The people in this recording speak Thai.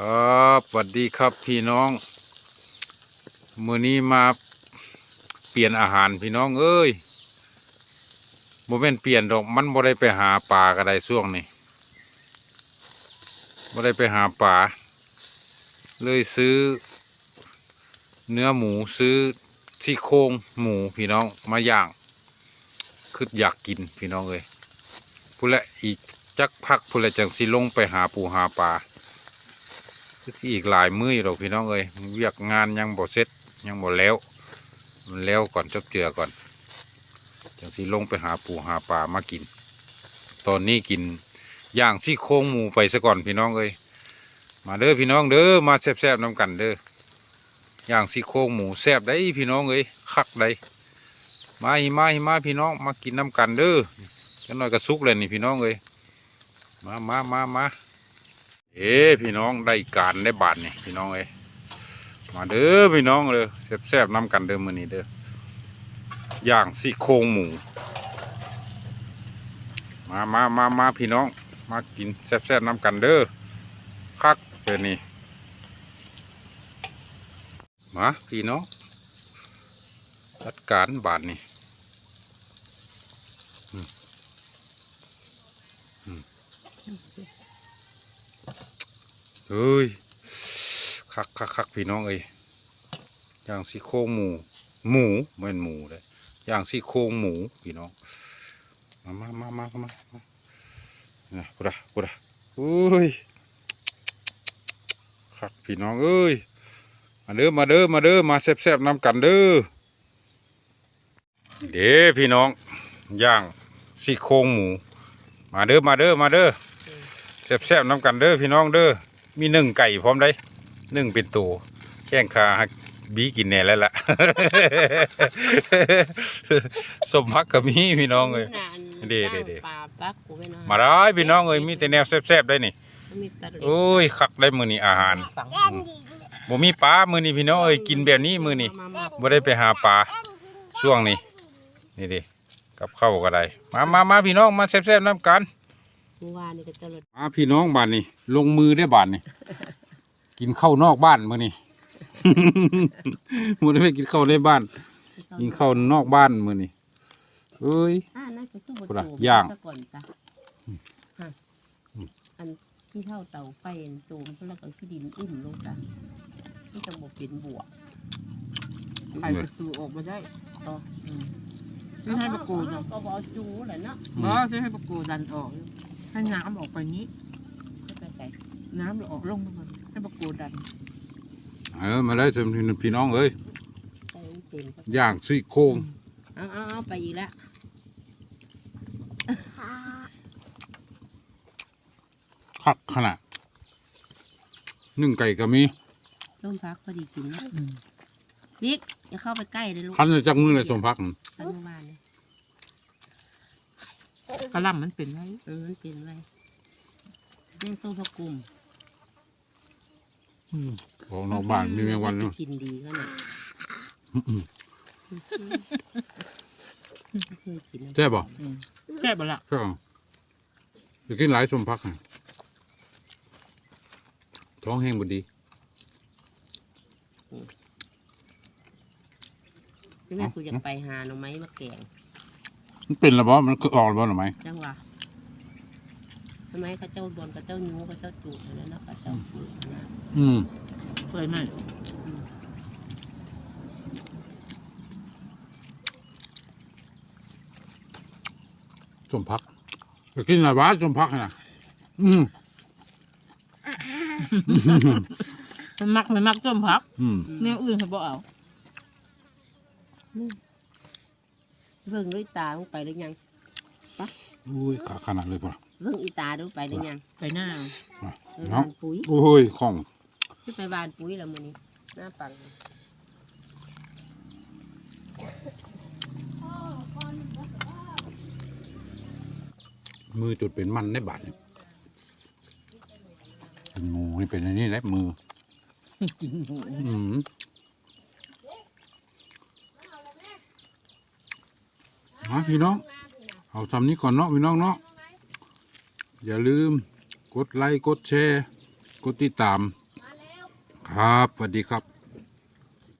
ครับสวัสดีครับพี่น้องมื้อนี้มาเปลี่ยนอาหารพี่น้องเอ้ยโมเมนเปลี่ยนดอกมันบ่ได้ไปหาปลากระไดช่วงนี้บ่ได้ไปหาปลาเลยซื้อ เนื้อหมูซื้อซี่โครงหมูพี่น้องมาย่างคืออยากกินพี่น้องเอ้ยพูดละอีกจักพักพูดละจังสิลงไปหาปูหาปลา คือสิอีกหลายมื้ออยู่ดอกพี่น้องเอ้ยเวียกงานยังบ่เสร็จยังบ่แล้ว มันแล้วก่อนจบเจือก่อนจังสิลงไปหาปูหาปลามากิน ตอนนี้กินย่างซี่โครงหมูไปซะก่อนพี่น้องเอ้ยมาเด้อพี่น้องเด้อมาแซ่บๆน้ำกันเด้อย่างซี่โครงหมูแซ่บได้พี่น้องเอ้ยคักได้มาหิมาหิมาพี่น้องมากินน้ำกันเด้อจังหน่อยก็สุกเลยนี่พี่น้องเอ้ยมามามามา เอ้พี่น้องได้การได้บาทนี่พี่น้องเอ้มาเด้อพี่น้องเด้อแซ่บๆน้ำกันเด้อมือนี้เด้อย่างซี่โครงหมู มามามามาพี่น้อง มากินแซ่บๆน้ำกันเด้อคักเด้อนี่มาพี่น้องจัดการบาทนี่อืม เฮ้ยคักคักคักพี่น้องเอ้ยย่างซี่โครงหมู หมูเหมือนหมูเลยย่างซี่โครงหมูพี่น้อง มามามามามามานะกูดะกูดะอุ้ยคักพี่น้องเอ้ยมาเด้อมาเด้อมาเด้อมาแซ่บๆนำกันเด้อเด้พี่น้องย่างซี่โครงหมู มาเด้อมาเด้อมาเด้อแซ่บๆน้ำกันเด้อพี่น้องเด้อ มีหนึ่งไก่พร้อมได้หนึ่งเป็นตัวแข้งขาหักบีกินแน่แล้วล่ะ สมพักกับมีพี่น้องเลย เด้เด้เด้ ปลาปักกูไปหน่อยมาได้พี่น้องเอ้ยมีแต่แนวแซ่บๆได้นี่มีตะลิโอ้ยคักได้มื้อนี้อาหารฝังบ่มีปลามื้อนี้พี่น้องเอ้ยกินแบบนี้มื้อนี้มามาบ่ได้ไปหาปลาช่วงนี้นี่ดิกับข้าวก็ได้มามามาพี่น้องมาแซ่บๆน้ำกันเมื่อวานนี่ก็ตะลิมาพี่น้องบ้านนี่ลงมือได้บ้านนี่ กินข้าวนอกบ้านมื้อนี่ มื้อนี้ไปกินข้าวในบ้าน กินข้าวนอกบ้านมื้อนี่เอ้ย อ่านั่นก็คือพูดอะโจมย่างซะก่อนจ้ะฮะอันที่เท่าเตาไฟอันโจมเพื่อแล้วก็ที่ดินอุ่มลงจ้ะที่จะบอกเป็นบวกไข่ประตูออกมาได้ต่ออืมซื้อให้ประกูนะก็บอกจูแหละเนาะบ่ซื้อให้ประกูดันออก ให้น้ำออกไปนี้ก็ไปใส่น้ำจะออกลงมาก่อนให้ประกูดันเออมาเลยพี่น้องเอ้ยใส่เต็มก็ย่างซี่โครงเอาเอาเอาไปอีกแล้วคักขนาดหนึ่งไก่ก็มีต้มพักพอดีกินนะบิ๊กอย่าเข้าไปใกล้เลยลูกคันจากมือเลยสมพักนั่นไปเมื่อวานเลย กระหลำมันเป็นไรเออมันเป็นไรเรื่องโซ่พะกุมของนอกบ้านมีแมงวันจะเนาะกินดีก็หน่อยอืมไม่เคยกินนะใช่ป่ะแค่บละใช่ป่ะจะกินหลายสมพักน่ะท้องแห้งบดีที่แม่กูจะไปหาหน่อไม้มาแกง มันเป็นระบอมันคือออกระบอหรือไม่จังหวะทำไมเข้าเจ้าบนเข้าเจ้ายูเข้าเจ้าจูดอะไรนะเข้าเจ้าจูดนะอืมเปื่อยไหมสมพักจะกินอะไรวะสมพักน่ะอืมมันมักไม่มักต้มผักอืมแนวอื่นเขาบอกเอา เบิ่งด้วยตามึงไปหรือยังอุ้ยขาขนาดเลยป่ะเบิ่งอีตาดูไปหรือยังไปหน้าไปเนาะบ้านปุ๋ยโอ้ยของที่ไปบ้านปุ๋ยแล้วมื้อนี้หน้าปังมือจุดเป็นมันได้บาดเนี่ยเป็นงูนี่เป็นอันนี้แหละมืออืมะพี่น้อง เอาทำนี้ก่อนเนาะพี่น้องเนาะ อย่าลืมกดไลค์กดแชร์ กดติดตาม ครับสวัสดีครับ